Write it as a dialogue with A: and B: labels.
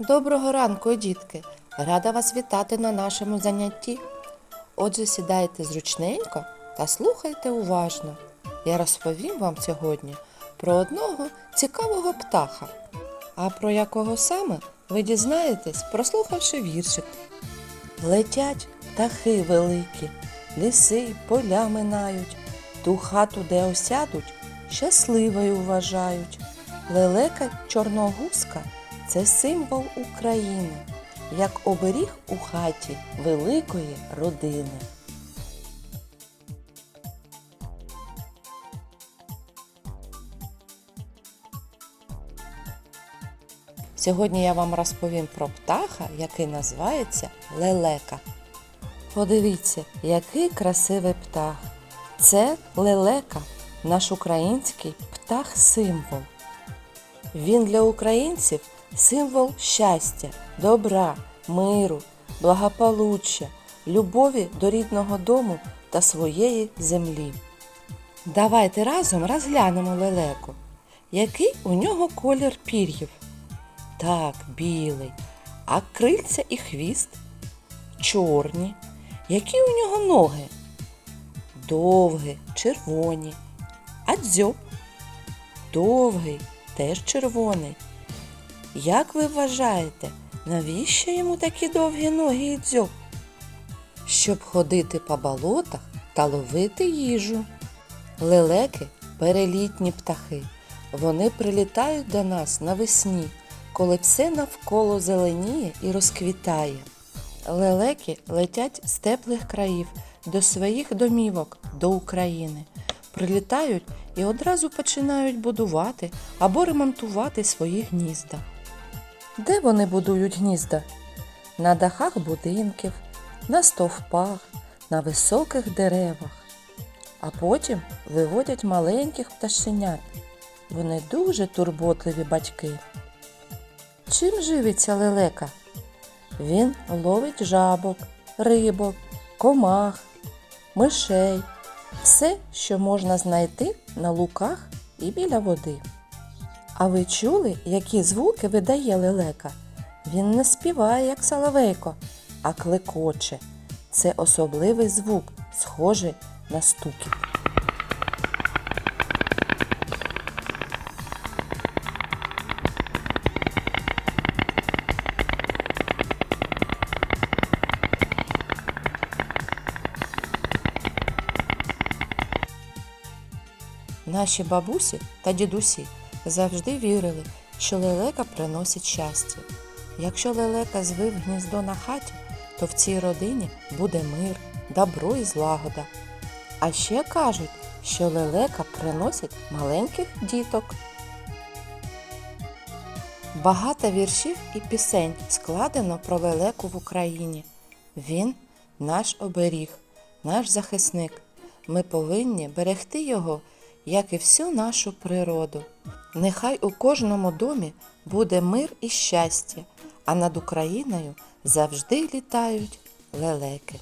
A: Доброго ранку, дітки! Рада вас вітати на нашому занятті. Отже, сідайте зручненько та слухайте уважно. Я розповім вам сьогодні про одного цікавого птаха. А про якого саме ви дізнаєтесь, прослухавши віршик. Летять птахи великі, ліси поля минають, ту хату, де осядуть, щасливою вважають. Лелека чорногузка це символ України, як оберіг у хаті великої родини. Сьогодні я вам розповім про птаха, який називається лелека. Подивіться, який красивий птах. Це лелека, наш український птах-символ. Він для українців символ щастя, добра, миру, благополуччя, любові до рідного дому та своєї землі. Давайте разом розглянемо лелеку. Який у нього колір пір'їв? Так, білий. А крильця і хвіст? Чорні. Які у нього ноги? Довгі, червоні. А дзьоб? Довгий, теж червоний. Як ви вважаєте, навіщо йому такі довгі ноги і дзьоб? Щоб ходити по болотах та ловити їжу. Лелеки перелітні птахи. Вони прилітають до нас навесні, коли все навколо зеленіє і розквітає. Лелеки летять з теплих країв до своїх домівок, до України. Прилітають і одразу починають будувати або ремонтувати свої гнізда. Де вони будують гнізда? На дахах будинків, на стовпах, на високих деревах. А потім виводять маленьких пташенят. Вони дуже турботливі батьки. Чим живиться лелека? Він ловить жабок, рибок, комах, мишей, все, що можна знайти на луках і біля води. А ви чули, які звуки видає лелека? Він не співає, як соловейко, а клекоче. Це особливий звук, схожий на стукіт. Наші бабусі та дідусі завжди вірили, що лелека приносить щастя. Якщо лелека звив гніздо на хаті, то в цій родині буде мир, добро і злагода. А ще кажуть, що лелека приносить маленьких діток. Багато віршів і пісень складено про лелеку в Україні. Він наш оберіг, наш захисник. Ми повинні берегти його, як і всю нашу природу. Нехай у кожному домі буде мир і щастя, а над Україною завжди літають лелеки.